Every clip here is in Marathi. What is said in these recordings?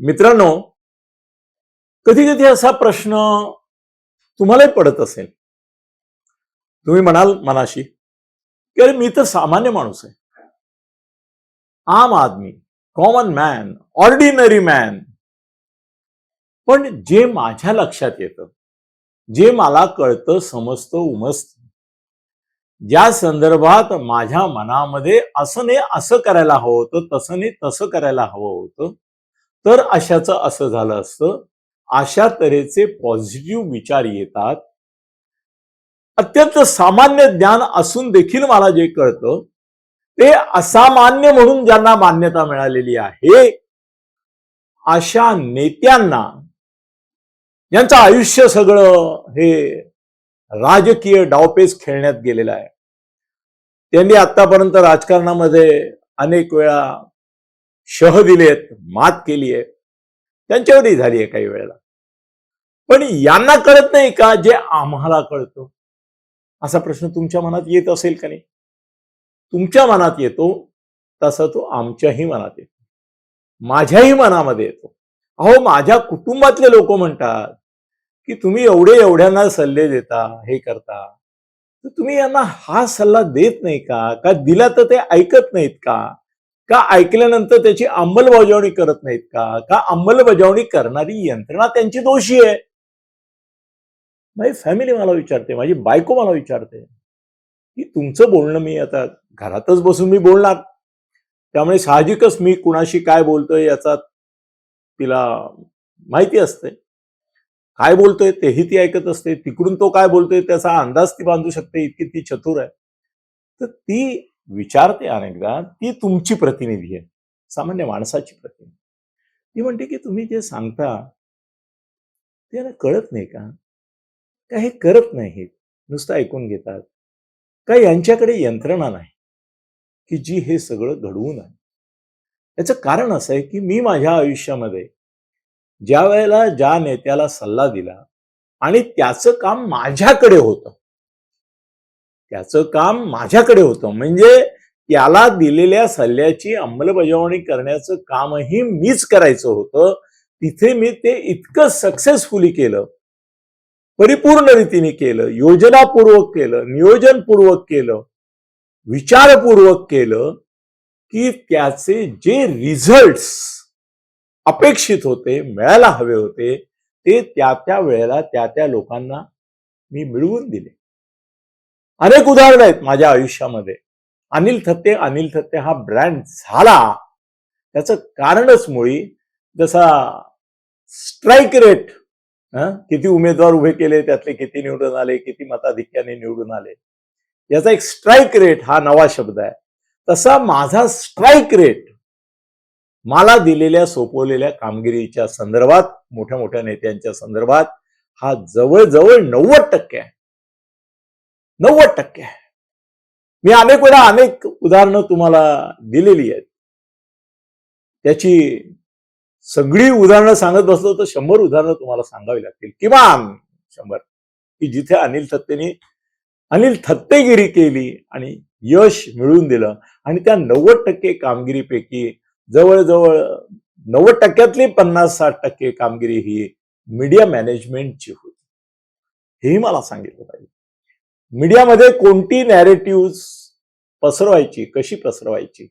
मित्रांनो कधी कधी असा प्रश्न तुम्हालाही पडत असेल. तुम्ही म्हणाल मनाशी की अरे मी तर सामान्य माणूस आहे. आम आदमी कॉमन मॅन ऑर्डिनरी मॅन पण जे माझ्या लक्षात येतं जे मला कळतं समजतं उमजत ज्या संदर्भात माझ्या मनामध्ये असं नाही असं करायला हवं होतं तसं नाही तसं करायला हवं होतं तर अशाचं असं झालं असतं. अशा तऱ्हेचे पॉझिटिव्ह विचार येतात. अत्यंत सामान्य ज्ञान असून देखील मला जे कळतं ते असामान्य म्हणून ज्यांना मान्यता मिळालेली आहे अशा नेत्यांना यांचं आयुष्य सगळं हे राजकीय डावपेच खेळण्यात गेलेलं आहे. त्यांनी आतापर्यंत राजकारणामध्ये अनेक वेळा शह दिलेत मात केली आहे. त्यांच्यावरही झाली आहे काही वेळेला. पण यांना कळत नाही का जे आम्हाला कळतं? असा प्रश्न तुमच्या मनात येत असेल का नाही? तुमच्या मनात येतो तसा तो आमच्याही मनात येतो. माझ्याही मनामध्ये येतो. अहो माझ्या कुटुंबातले लोक म्हणतात की तुम्ही एवढे एवढ्यांना सल्ले देता हे करता. तर तुम्ही यांना हा सल्ला देत नाही का? का दिला तर ते ऐकत नाहीत का? का ऐकल्यानंतर त्याची अंमलबजावणी करत नाहीत का? का अंमलबजावणी करणारी यंत्रणा त्यांची दोषी आहे? माझी फॅमिली मला विचारते माझी बायको मला विचारते की तुमचं बोलणं मी आता घरातच बसून मी बोलणार. त्यामुळे साहजिकच मी कुणाशी काय बोलतोय याचा तिला माहिती असते. काय बोलतोय तेही ती ऐकत असते. तिकडून तो काय बोलतोय त्याचा अंदाज ती बांधू शकते इतकी ती चतुर आहे. तर ती विचारते अनेकदा ती तुमची प्रतिनिधी आहे. सामान्य माणसाची प्रतिनिधी. ती म्हणते की तुम्ही जे सांगता ते यांना कळत नाही का? का हे करत नाहीत? नुसतं ऐकून घेतात. का यांच्याकडे यंत्रणा नाही? की जी हे सगळं घडवून आहे याचं कारण असं आहे की मी माझ्या आयुष्यामध्ये ज्या वेळेला ज्या नेत्याला सल्ला दिला आणि त्याचं काम माझ्याकडे होतं त्याचं काम माझ्याकडे होतं. म्हणजे त्याला दिलेल्या सल्ल्याची अंमलबजावणी करण्याचं कामही मीच करायचं होतं. तिथे मी ते इतकं सक्सेसफुली केलं. परिपूर्ण रीतीने केलं. योजनापूर्वक केलं. नियोजनपूर्वक केलं. विचारपूर्वक केलं की त्याचे जे रिझल्ट्स अपेक्षित होते मिळायला हवे होते ते त्या त्या वेळेला त्या त्या लोकांना मी मिळवून दिले. अनेक उदाहरणं आहेत माझ्या आयुष्यामध्ये. अनिल थत्ते अनिल थत्ते हा ब्रँड झाला. त्याचं कारणच मुळी जसा स्ट्राईक रेट किती उमेदवार उभे केले त्यातले किती निवडून आले किती मताधिक्याने निवडून आले. याचा एक स्ट्राईक रेट हा नवा शब्द आहे. तसा माझा स्ट्राईक रेट मला दिलेल्या सोपवलेल्या कामगिरीच्या संदर्भात मोठ्या मोठ्या नेत्यांच्या संदर्भात हा जवळजवळ नव्वद टक्के आहे. नव्वद टक्के आहे. मी अनेक वेळा अनेक उदाहरणं तुम्हाला दिलेली आहेत. त्याची सगळी उदाहरणं सांगत बसलो तर शंभर उदाहरणं तुम्हाला सांगावी लागतील. किमान शंभर. की जिथे अनिल थत्तेनी अनिल थत्तेगिरी केली आणि यश मिळवून दिलं आणि त्या नव्वद टक्के कामगिरीपैकी जवळजवळ नव्वद टक्क्यातली पन्नास साठ टक्के कामगिरी ही मीडिया मॅनेजमेंटची होती. हेही मला सांगितलं पाहिजे. मीडियामध्ये कोणती नॅरेटिव्ह पसरवायची कशी पसरवायची?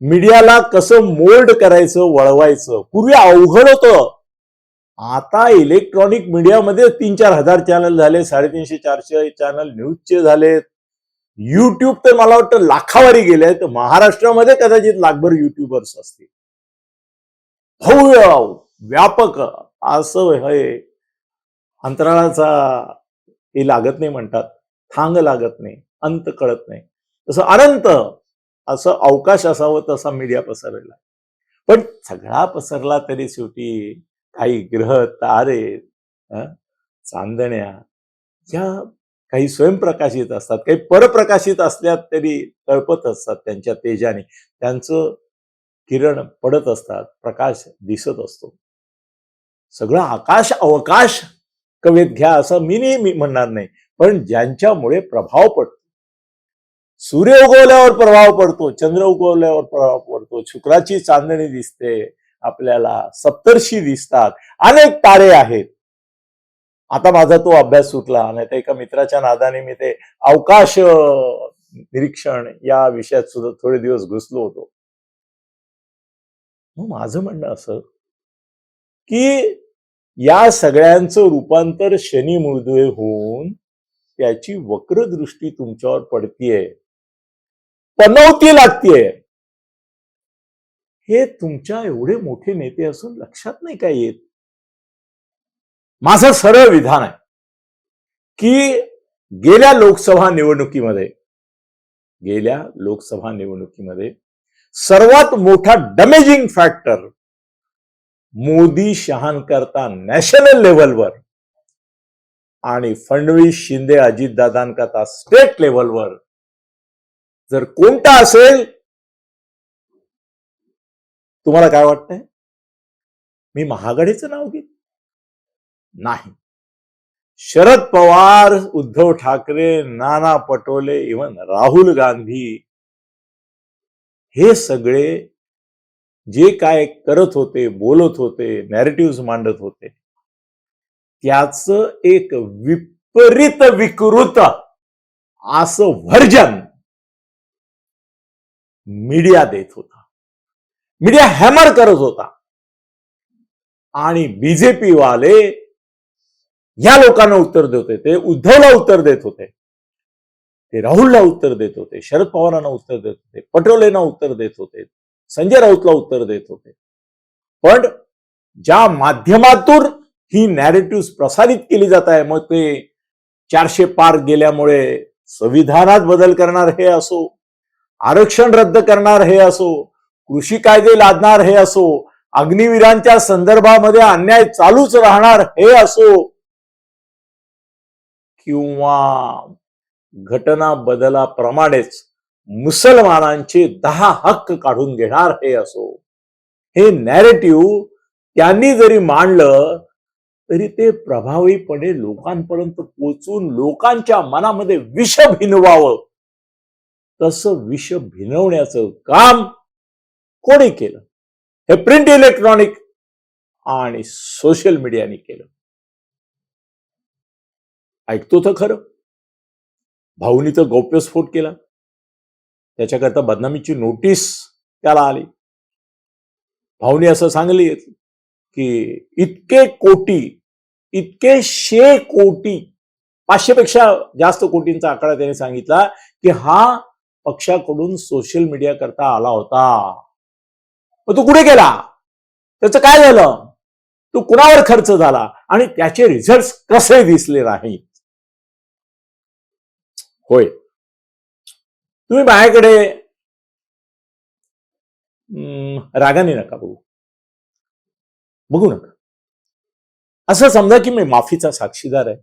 मीडियाला कसं मोल्ड करायचं वळवायचं? पूर्वी अवघड होतं. आता इलेक्ट्रॉनिक मीडियामध्ये तीन चार हजार चॅनल झाले साडेतीनशे चारशे चॅनल न्यूजचे झालेत. युट्यूब तर मला वाटतं लाखावारी गेले तर महाराष्ट्रामध्ये कदाचित लाखभर युट्यूबर्स असतील. भव्य व्यापक असं हे अंतराळाचा हे लागत नाही म्हणतात. थांग लागत नाही. अंत कळत नाही. तसं अनंत असं अवकाश असावं तसा मीडिया पसरलेला. पण सगळा पसरला तरी शेवटी काही ग्रह तारे चांदण्या या काही स्वयंप्रकाशित असतात. काही परप्रकाशित असल्यात तरी तळपत असतात त्यांच्या तेजाने. त्यांचं किरण पडत असतात. प्रकाश दिसत असतो. सगळं आकाश अवकाश कवेत घ्या असं मी नेहमी म्हणणार नाही. पण ज्यांच्यामुळे प्रभाव पडतो. सूर्य उगवल्यावर प्रभाव पडतो चंद्र उगवल्यावर प्रभाव पडतो शुक्राची चांदणी दिसते आपल्याला सप्तर्षी दिसतात अनेक तारे आहेत. आता माझा तो अभ्यास सुटला नाही तर एका मित्राच्या नादाने मी ते अवकाश निरीक्षण या विषयात सुद्धा थोडे दिवस घुसलो होतो. मग माझं म्हणणं असं की या सगळ्यांचं रूपांतर शनी मृदुळे होऊन त्याची वक्रदृष्टी तुमच्यावर पडतीये. पनवती लागतीये. हे तुमच्या एवढे मोठे नेते असून लक्षात नाही काय येत? माझं सरळ विधान आहे की गेल्या लोकसभा निवडणुकीमध्ये गेल्या लोकसभा निवडणुकीमध्ये सर्वात मोठा डॅमेजिंग फॅक्टर मोदी शहांकरता नॅशनल लेवलवर आणि फडणवीस शिंदे अजितदादांकरता स्टेट लेवलवर जर कोणता असेल तुम्हाला काय वाटतंय? मी महागडीचं नाव घेत नाही. शरद पवार उद्धव ठाकरे नाना पटोले इवन राहुल गांधी हे सगळे जे काय करत होते बोलत होते नॅरेटिव्ह मांडत होते त्याच एक विपरीत विकृत असं व्हर्जन मीडिया देत होता. मीडिया हॅमर करत होता. आणि बीजेपी वाले या लोकांना उत्तर देत होते. ते उद्धवला उत्तर देत होते. ते राहुलला उत्तर देत होते. शरद पवारांना उत्तर देत होते. पटोलेंना उत्तर देत होते. संजय राऊतला उत्तर देत होते. पण ज्या माध्यमातून ही नॅरेटिव्ह प्रसारित केली जात आहे मग ते चारशे पार गेल्यामुळे संविधानात बदल करणार हे असो आरक्षण रद्द करणार हे असो कृषी कायदे लादणार हे असो अग्निवीरांच्या संदर्भामध्ये अन्याय चालूच राहणार हे असो किंवा घटना बदलाप्रमाणेच मुसलमानांचे दहा हक्क काढून घेणार हे असो. हे नॅरेटिव्ह त्यांनी जरी मांडलं तरी ते प्रभावीपणे लोकांपर्यंत पोचून लोकांच्या मनामध्ये विष भिनवावं. तसं विष भिनवण्याचं काम कोणी केलं? हे प्रिंट इलेक्ट्रॉनिक आणि सोशल मीडियाने केलं. ऐकतो तर खरं. भाऊनी तर गौप्यस्फोट केला. त्याच्याकरता बदनामीची नोटीस त्याला आली. भाऊनी असं सांगली की इतके कोटी इतके शे कोटी पाचशे पेक्षा जास्त कोटींचा आकडा त्याने सांगितला की हा पक्षाकडून सोशल मीडिया करता आला होता. मग तू कुठे गेला? त्याचं काय झालं? तू कुणावर खर्च झाला? आणि त्याचे रिझल्ट कसे दिसले नाहीत? होय. तुम्ही बाहेकडे रागाने नका बघू. बघू नका. असं समजा की मी माफीचा साक्षीदार आहे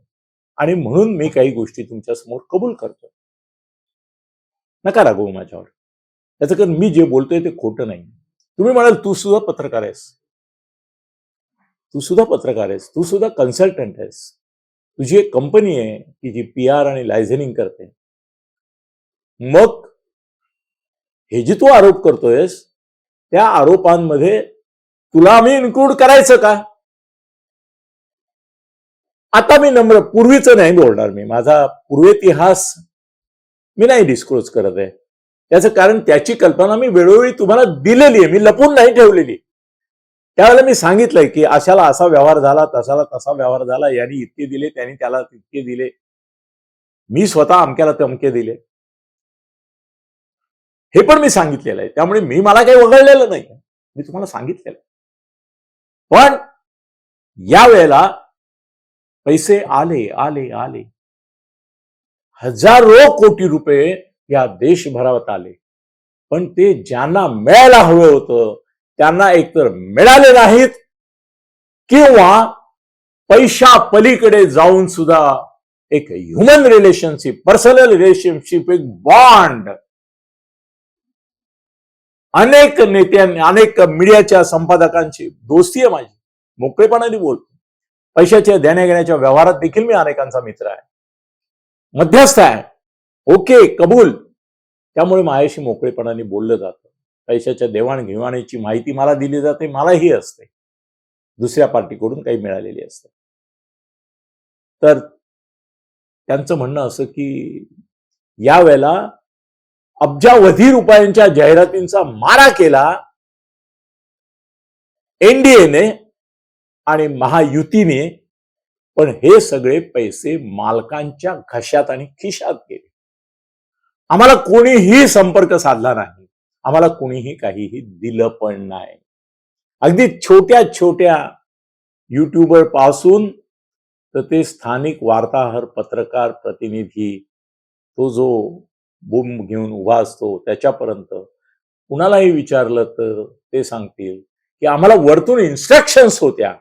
आणि म्हणून मी काही गोष्टी तुमच्यासमोर कबूल करतो नका रागवू माझ्यावर. त्याचं कारण मी जे बोलतोय ते खोटं नाही. तुम्ही म्हणाल तू सुद्धा पत्रकार आहेस. तू सुद्धा पत्रकार आहेस. तू सुद्धा कन्सल्टंट आहेस. तुझी एक कंपनी आहे की जी पी आर आणि लायझनिंग करते. मग हे जे तू आरोप करतोयस त्या आरोपांमध्ये तुला आम्ही इन्क्लूड करायचं का? आता मी नम्र पूर्वीचं नाही बोलणार मी. माझा पूर्वेतिहास मी नाही डिस्क्लोज करत आहे. त्याचं कारण त्याची कल्पना मी वेळोवेळी तुम्हाला दिलेली आहे. मी लपून नाही ठेवलेली. त्यावेळेला मी सांगितलंय की अशाला असा व्यवहार झाला तसाला तसा व्यवहार झाला. यांनी इतके दिले त्यांनी त्याला तितके दिले. मी स्वतः अमक्याला तमके दिले. हे पण मी सांगितलेलं आहे. त्यामुळे मी मला काही वगळलेलं नाही. मी तुम्हाला सांगितलेलं पण या वेळेला पैसे आले आले आले. हजारो कोटी रुपये या देशभरात आले. पण ते ज्यांना मिळायला हवं होतं त्यांना एकतर मिळाले नाहीत किंवा पैशा पलीकडे जाऊन सुद्धा एक ह्युमन रिलेशनशिप पर्सनल रिलेशनशिप एक बॉन्ड अनेक नेत्यांनी अनेक मीडियाच्या संपादकांची दोस्ती आहे माझी. मोकळेपणाने बोलतो पैशाच्या देण्याघेण्याच्या व्यवहारात देखील मी अनेकांचा मित्र आहे. मध्यस्थ आहे. ओके कबूल. त्यामुळे माझ्याशी मोकळेपणाने बोललं जातं. पैशाच्या देवाणघेवाणीची माहिती मला दिली जाते मलाही असते. दुसऱ्या पार्टीकडून काही मिळालेली असते. तर त्यांचं म्हणणं असं की यावेळेला अब्जावधी रुपयांच्या जाहिरातींचा मारा केला एनडीएने आणि महायुतीने पण हे सगळे पैसे मालकांच्या घशात आणि खिशात गेले. आम्हाला कोणीही संपर्क साधला नाही. आम्हाला कोणीही काहीही दिलं पण नाही. अगदी छोट्या छोट्या युट्यूबरपासून तर ते स्थानिक वार्ताहर पत्रकार प्रतिनिधी तो जो बूम घेऊन उभा असतो त्याच्यापर्यंत. कुणालाही विचारलं तर ते सांगतील की आम्हाला वरतून इन्स्ट्रक्शन्स होत्या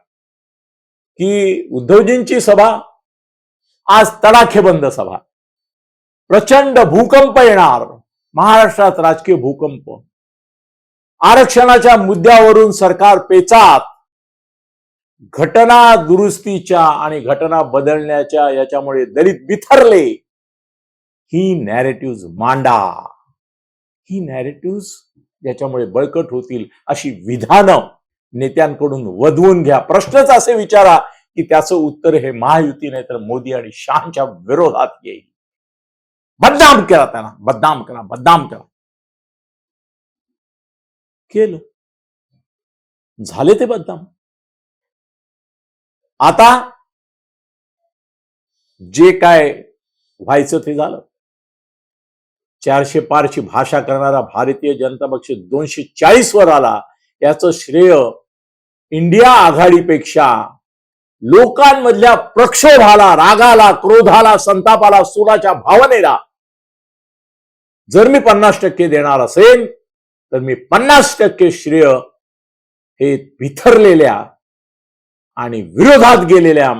की उद्धवजींची सभा आज तडाखेबंद सभा. प्रचंड भूकंप येणार. महाराष्ट्रात राजकीय भूकंप. आरक्षणाच्या मुद्द्यावरून सरकार पेचात. घटना दुरुस्तीच्या आणि घटना बदलण्याच्या याच्यामुळे दलित बिथरले. ही नॅरेटिव्ज मांडा. ही नॅरेटिव्ज ज्याच्यामुळे बळकट होतील अशी विधानं नेत्यांकडून वधवून घ्या. प्रश्नच असे विचारा की त्याचं उत्तर हे महायुती नाही तर मोदी आणि शहाच्या विरोधात येईल. बदनाम करा त्यांना. बदनाम करा. बदनाम करा. केलं. झाले ते बदनाम. आता जे काय व्हायचं ते झालं. चारशे पारची भाषा करणारा भारतीय जनता पक्ष दोनशे चाळीस वर आला याचं श्रेय इंडिया आघाडीपेक्षा लोकांमधल्या प्रक्षोभाला रागाला क्रोधाला संतापाला सुराच्या भावनेला जर मी पन्नास टक्के देणार असेल तर मी पन्नास टक्के श्रेय हे बिथरलेल्या आणि विरोधात गेलेल्या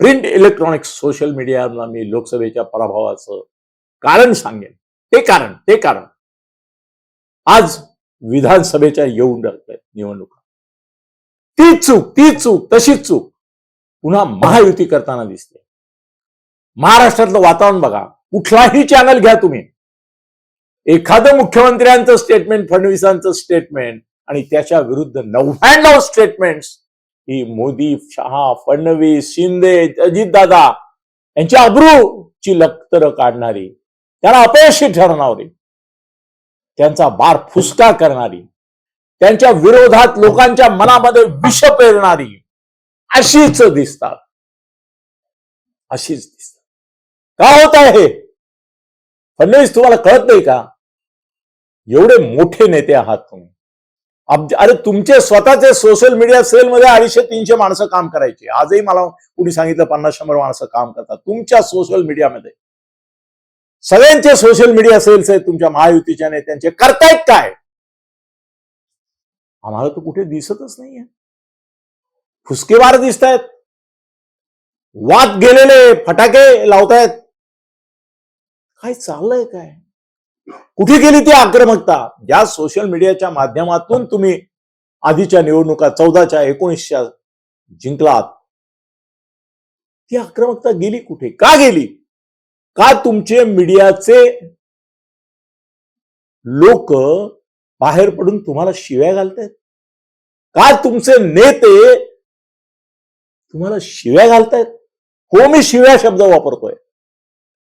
प्रिंट इलेक्ट्रॉनिक्स सोशल मीडियाला मी लोकसभेच्या पराभवाचं कारण सांगेन. ते कारण ते कारण. आज विधानसभेच्या येऊन राहत निवडणुका. ती चूक ती चूक तशीच चूक पुन्हा महायुती करताना दिसते. महाराष्ट्रातलं वातावरण बघा कुठलाही चॅनल घ्या तुम्ही. एखादं मुख्यमंत्र्यांचं स्टेटमेंट फडणवीसांचं स्टेटमेंट आणि त्याच्या विरुद्ध नव्याण्णव स्टेटमेंट्स ही मोदी शहा फडणवीस शिंदे अजितदादा यांची अब्रूची लक्तर काढणारी त्याला अपयशी ठरणारी त्यांचा बार फुसका करणारी त्यांच्या विरोधात लोकांच्या मनामध्ये विष पेरणारी अशीच दिसतात. अशीच दिसतात. का होत आहे? हे फडणवीस तुम्हाला कळत नाही का? एवढे मोठे नेते आहात तुम्ही. अरे तुमचे स्वतःचे सोशल मीडिया सेलमध्ये अडीचशे तीनशे माणसं काम करायची. आजही मला कुणी सांगितलं पन्नास शंभर माणसं काम करतात. तुमच्या सोशल मीडियामध्ये. सगळ्यांचे सोशल मीडिया सेल्स आहेत तुमच्या महायुतीच्या नेत्यांचे. करतायत काय? आम्हाला तर कुठे दिसतच नाहीये. फुसकेवार दिसत आहेत वाद गेलेले फटाके लावतायत. काय चाललंय काय? कुठे गेली ती आक्रमकता? ज्या सोशल मीडियाच्या माध्यमातून तुम्ही आधीच्या निवडणुका चौदाच्या एकोणीसच्या जिंकलात. ती आक्रमकता गेली कुठे? का गेली? का तुमचे मीडियाचे लोक बाहेर पडून तुम्हाला शिव्या घालतायत? का तुमचे नेते तुम्हाला शिव्या घालतायत? हो मी शिव्या शब्द वापरतोय.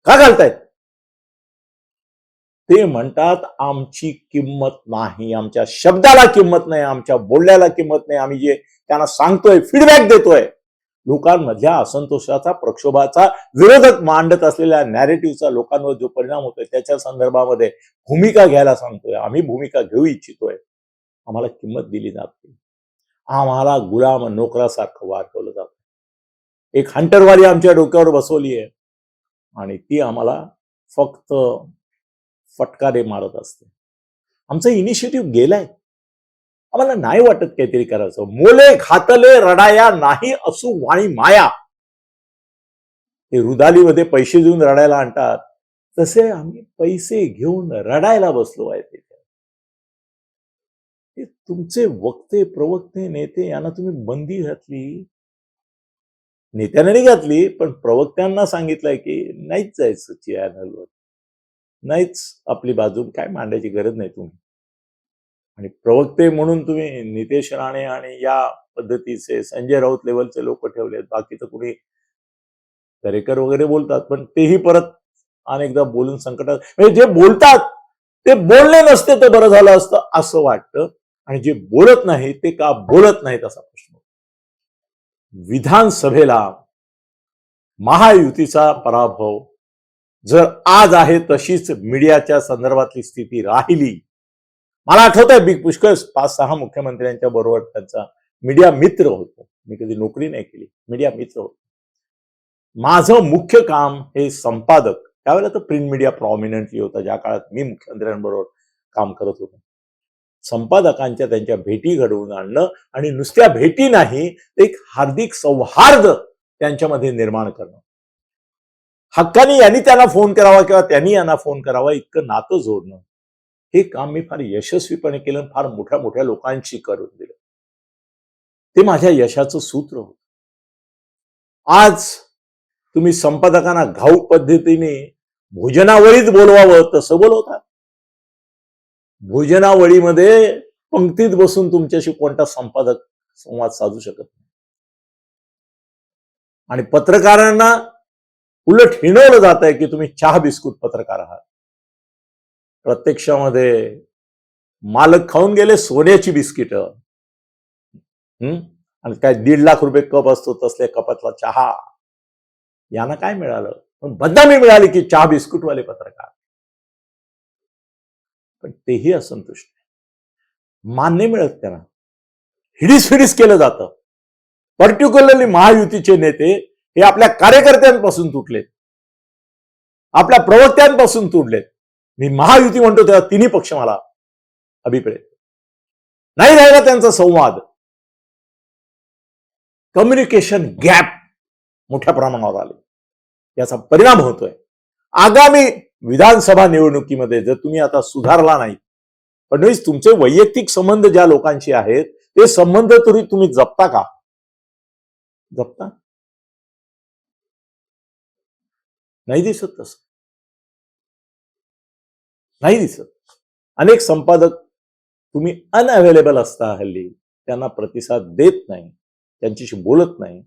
का घालतायत? ते म्हणतात आमची किंमत नाही आमच्या शब्दाला किंमत नाही आमच्या बोलण्याला किंमत नाही आम्ही जे त्यांना सांगतोय फीडबॅक देतोय लोकांमधल्या असंतोषाचा प्रक्षोभाचा विरोधक मांडत असलेल्या नॅरेटिव्हचा लोकांवर जो परिणाम होतोय त्याच्या संदर्भामध्ये भूमिका घ्यायला सांगतोय. आम्ही भूमिका घेऊ इच्छितोय. आम्हाला किंमत दिली जाते आम्हाला गुलाम नोकरासारखं वाढवलं जात एक हंटरवाली आमच्या डोक्यावर बसवली आहे आणि ती आम्हाला फक्त फटकारे मारत असते. आमचं इनिशिएटिव्ह गेलाय. आम्हाला नाही वाटत काहीतरी करायचं. मोले घातले रडाया नाही असू वाणी माया. ते रुदालीमध्ये पैसे देऊन रडायला आणतात. तसे आम्ही पैसे घेऊन रडायला बसलो आहे ते तुमचे वक्ते प्रवक्ते नेते यांना तुम्ही बंदी घातली. नेत्याने नाही घातली पण प्रवक्त्यांना सांगितलंय की नाहीच जायचं चॅनलवर नाहीच आपली बाजू काय मांडायची गरज नाही तुम्ही. आणि प्रवक्ते म्हणून तुम्ही नितेश राणे आणि या पद्धतीचे संजय राऊत लेवलचे लोक ठेवलेत. तर कुणी दरेकर वगैरे बोलतात पण तेही परत अनेकदा बोलून संकटात म्हणजे जे बोलतात ते बोलले नसते तर बरं झालं असतं असं वाटतं. आणि जे बोलत नाही ते का बोलत नाहीत असा प्रश्न विधानसभेला महायुतीचा पराभव जर आज आहे तशीच मीडियाच्या संदर्भातली स्थिती राहिली मला आठवत आहे बिग पुष्कळ पाच सहा मुख्यमंत्र्यांच्या बरोबर त्यांचा मीडिया मित्र होतो. मी कधी नोकरी नाही केली मीडिया मित्र होतो. माझं मुख्य काम हे संपादक. त्यावेळेला तर प्रिंट मीडिया प्रॉमिनंटली होता ज्या काळात मी मुख्यमंत्र्यांबरोबर काम करत होतो. संपादकांच्या त्यांच्या भेटी घडवून आणणं आणि नुसत्या भेटी नाही एक हार्दिक सौहार्द त्यांच्यामध्ये निर्माण करणं. हक्कानी यांनी त्यांना फोन करावा किंवा त्यांनी यांना फोन करावा इतकं नातं जोडणं. हे काम मी फार यशस्वीपणे केलं आणि फार मोठ्या मोठ्या लोकांशी करून दिलं. ते माझ्या यशाचं सूत्र होत. आज तुम्ही संपादकांना घाऊक पद्धतीने भोजनावळीत बोलवावं तसं बोलवता. भोजनावळीमध्ये पंक्तीत बसून तुमच्याशी कोणता संपादक संवाद साधू शकत नाही. आणि पत्रकारांना उलट हिणवलं जात आहे की तुम्ही चहा बिस्कुट पत्रकार आहात. प्रत्यक्षामध्ये मालक खाऊन गेले सोन्याची बिस्किट. आणि काय दीड लाख रुपये कप असतो तसल्या कपातला चहा. यांना काय मिळालं? पण बदनामी मिळाली की चहा बिस्कुटवाले पत्रकार. पण तेही असंतुष्ट आहे. मान्य मिळत त्यांना. हिडीस फिडीस केलं जातं. पर्टिक्युलरली महायुतीचे नेते हे आपल्या कार्यकर्त्यांपासून तुटलेत. आपल्या प्रवक्त्यांपासून तुटलेत. मी महायुती म्हणतो तेव्हा तिन्ही पक्ष मला अभिप्रेत. नाही राहिला त्यांचा संवाद. कम्युनिकेशन गॅप मोठ्या प्रमाणावर आले. याचा परिणाम होतोय. आगामी विधानसभा निवडणुकीमध्ये जर तुम्ही आता सुधारला नाही फडणवीस तुमचे वैयक्तिक संबंध ज्या लोकांशी आहेत ते संबंध तरी तुम्ही जपता का? जपता? नाही दिसत तसं. नाही दिसत. अनेक संपादक तुम्ही अनअवेलेबल असता हल्ली. त्यांना प्रतिसाद देत नाही. त्यांच्याशी बोलत नाही.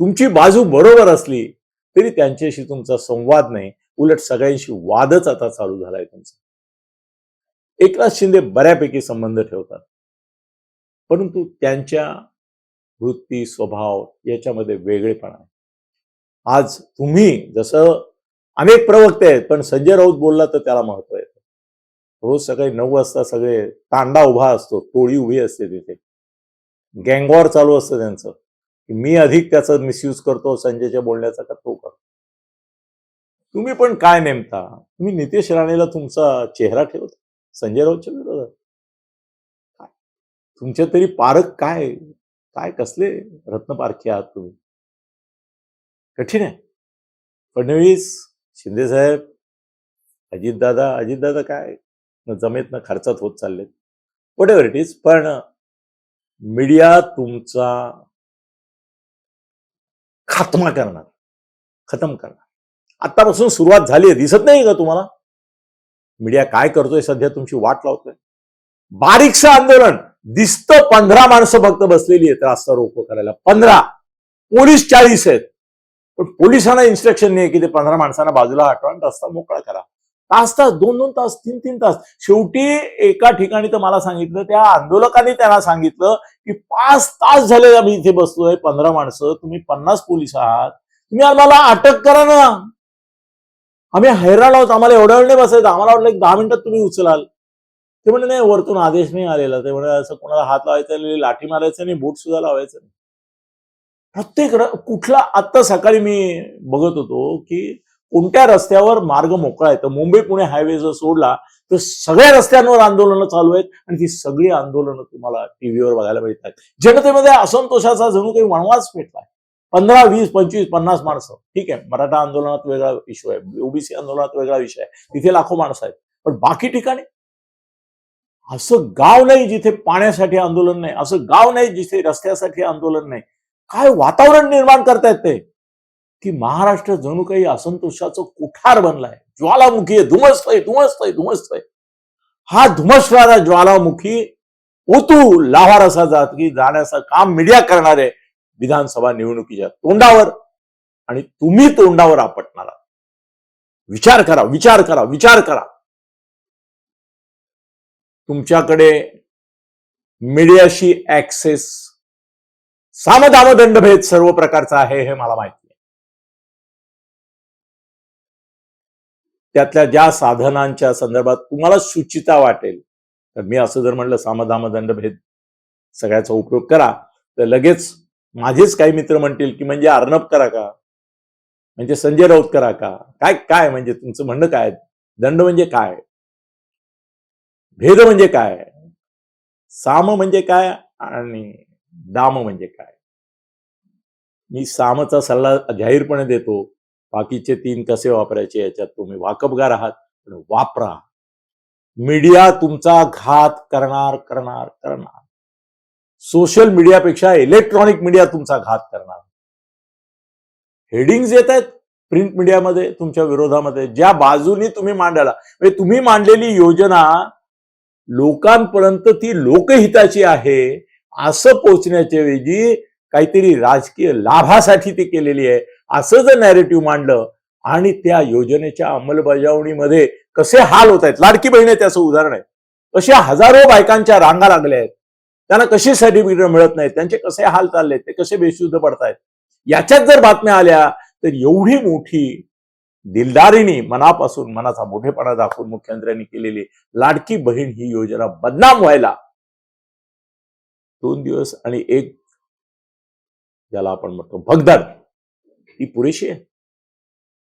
तुमची बाजू बरोबर असली तरी त्यांच्याशी तुमचा संवाद नाही. उलट सगळ्यांशी वादच आता चालू झालाय तुमचा. एकनाथ शिंदे बऱ्यापैकी संबंध ठेवतात. परंतु त्यांच्या वृत्ती स्वभाव याच्यामध्ये वेगळेपणा आहे. आज तुम्ही जसं अनेक प्रवक्ते आहेत पण संजय राऊत बोलला तर त्याला महत्त्व येतं. रोज सकाळी नऊ वाजता सगळे तांडा उभा असतो टोळी उभी असते तिथे. गँगवॉर चालू असतं त्यांचं. मी अधिक त्याचा मिसयूज करतो संजयच्या बोलण्याचा का तो करतो. तुम्ही पण काय नेमता? तुम्ही नितेश राणेला तुमचा चेहरा ठेवता? संजय राऊतच्या विरोधात? काय? तुमच्या तरी पारख काय? काय कसले रत्नपारखी आहात तुम्ही? कठीण आहे. फडणवीस शिंदे साहेब अजितदादा अजितदादा काय? जमेत न खर्चात होत चाललेत. वट एव्हर इट इज पण मीडिया तुमचा खात्मा करणार. खतम करणार. आतापासून सुरुवात झाली आहे दिसत नाही का तुम्हाला? मीडिया काय करतोय? सध्या तुमची वाट लावतोय. बारीकसं आंदोलन. दिसतं पंधरा माणसं फक्त बसलेली आहेत रास्ता रोको करायला. पंधरा. पोलीस चाळीस आहेत. पण पोलिसांना इन्स्ट्रक्शन नाही की ते पंधरा माणसांना बाजूला हटवा आणि रस्ता मोकळा करा. तास तास दोन दोन तास तीन तीन तास. शेवटी एका ठिकाणी तर मला सांगितलं त्या आंदोलकांनी त्यांना सांगितलं की पाच तास झाले आम्ही इथे बसलोय पंधरा माणसं तुम्ही पन्नास पोलीस आहात. तुम्ही आम्हाला अटक करा ना. आम्ही हैराण आहोत आम्हाला एवढ्या वेळ नाही बसायचं. आम्हाला वाटलं एक दहा मिनिटात तुम्ही उचलाल. ते म्हणजे नाही वरतून आदेश नाही आलेला. ते म्हणजे असं कोणाला हात लावायचा नाही लाठी मारायचं नाही बूट सुद्धा लावायचं नाही. प्रत्येक कुठला आत्ता सकाळी मी बघत होतो की कोणत्या रस्त्यावर मार्ग मोकळा आहे. तर मुंबई पुणे हायवे जर सोडला तर सगळ्या रस्त्यांवर आंदोलनं चालू आहेत आणि ती सगळी आंदोलनं तुम्हाला टीव्हीवर बघायला मिळतात जनतेमध्ये असंतोषाचा जणू काही वणवास पेटलाय. पंधरा वीस पंचवीस पन्नास माणसं. ठीक आहे मराठा आंदोलनात वेगळा इश्यू आहे ओबीसी आंदोलनात वेगळा विषय आहे. तिथे लाखो माणसं आहेत. पण बाकी ठिकाणी? असं गाव नाही जिथे पाण्यासाठी आंदोलन नाही. असं गाव नाही जिथे रस्त्यासाठी आंदोलन नाही. काय वातावरण निर्माण करतायत ते? की महाराष्ट्र जणू काही असंतोषाचं कुठार बनलाय. ज्वालामुखी आहे धुमसतय धुमसतय धुमसतय हा धुमसणारा ज्वालामुखी ओतू लावारसा जात की जाण्याचं काम मीडिया करणारे विधानसभा निवडणुकीच्या तोंडावर आणि तुम्ही तोंडावर आपटणार विचार करा विचार करा विचार करा. तुमच्याकडे मीडियाशी ऍक्सेस सामदामदंडभेद सर्व प्रकारचा आहे हे मला माहिती आहे. त्यातल्या ज्या साधनांच्या संदर्भात तुम्हाला सुचिता वाटेल तर मी असं जर म्हणलं सामदामदंडभेद सगळ्याचा उपयोग करा तर लगेच माझेच काही मित्र म्हणतील की म्हणजे अर्णब करा का? म्हणजे संजय राऊत करा का? काय काय म्हणजे तुमचं म्हणणं काय? दंड म्हणजे काय? भेद म्हणजे काय? साम म्हणजे काय? आणि दाम म्हणजे काय? मी सामचा सल्ला जाहीरपणे देतो. बाकीचे तीन कसे वापरायचे याच्यात तुम्ही वाकबगार आहात पण वापरा. मीडिया तुमचा घात करणार करणार करणार. सोशल मीडियापेक्षा इलेक्ट्रॉनिक मीडिया तुमचा घात करणार. हेडिंग्स येत आहेत प्रिंट मीडियामध्ये तुमच्या विरोधामध्ये. ज्या बाजूनी तुम्ही मांडायला म्हणजे तुम्ही मांडलेली योजना लोकांपर्यंत ती लोकहिताची आहे. असं पोचण्याच्या ऐवजी काहीतरी राजकीय लाभासाठी ते केलेली आहे. असं जर नॅरेटिव्ह मांडलं आणि त्या योजनेच्या अंमलबजावणीमध्ये कसे हाल होत आहेत. लाडकी बहिणी आहे त्याचं उदाहरण आहे. कशा हजारो बायकांच्या रांगा लागल्या आहेत. त्यांना कशी सर्टिफिकेट मिळत नाहीत. त्यांचे कसे हाल चाललेत. ते कसे बेशुद्ध पडतायत. याच्यात जर बातम्या आल्या तर एवढी मोठी दिलदारीने मनापासून मनाचा मोठेपणा दाखवून मुख्यमंत्र्यांनी केलेली लाडकी बहीण ही योजना बदनाम व्हायला दोन दिवस आणि एक ज्याला आपण म्हणतो भगदड. ही पुरेशी आहे.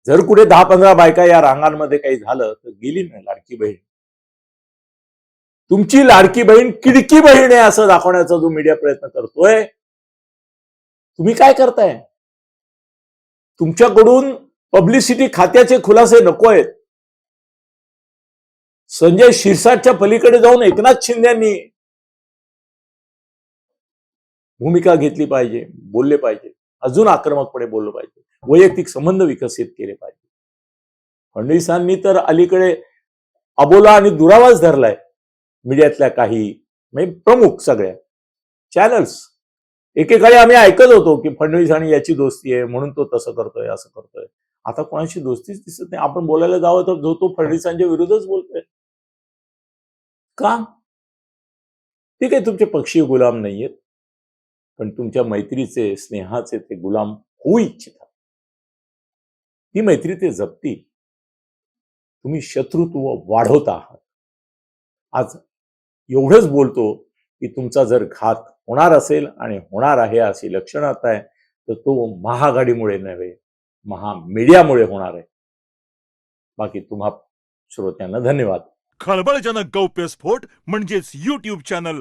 जर कुठे दहा पंधरा बायका या रांगांमध्ये काही झालं तर गेली नाही लाडकी बहीण. तुमची लाडकी बहीण किडकी बहीण आहे असं दाखवण्याचा जो मीडिया प्रयत्न करतोय तुम्ही काय करताय? तुमच्याकडून पब्लिसिटी खात्याचे खुलासे नको आहेत. संजय शिरसाटच्या पलीकडे जाऊन एकनाथ शिंद्यांनी भूमिका घेतली पाहिजे बोलले पाहिजे अजून आक्रमकपणे बोललं पाहिजे वैयक्तिक संबंध विकसित केले पाहिजे. फडणवीसांनी तर अलीकडे अबोला आणि दुरावाच धरलाय मीडियातल्या काही म्हणजे प्रमुख सगळ्या चॅनल्स एकेकाळी आम्ही ऐकत होतो की फडणवीस आणि याची दोस्ती आहे म्हणून तो तसं करतोय असं करतोय. आता कोणाशी दोस्तीच दिसत नाही. आपण बोलायला जावं तर जो तो फडणवीसांच्या विरुद्धच बोलतोय. का? ठीक आहे तुमचे पक्षी गुलाम नाहीयेत. पण तुमच्या मैत्रीचे स्नेहाचे ते गुलाम होऊ इच्छितात. ती मैत्री ते जपतील. तुम्ही शत्रुत्व वाढवत आहात. आज एवढंच बोलतो की तुमचा जर घात होणार असेल आणि होणार आहे अशी लक्षणात आता आहे तर तो महागाडीमुळे नव्हे महामीडियामुळे होणार आहे. बाकी तुम्हा श्रोत्यांना धन्यवाद. खळबळजनक गौप्यस्फोट म्हणजेच युट्यूब चॅनल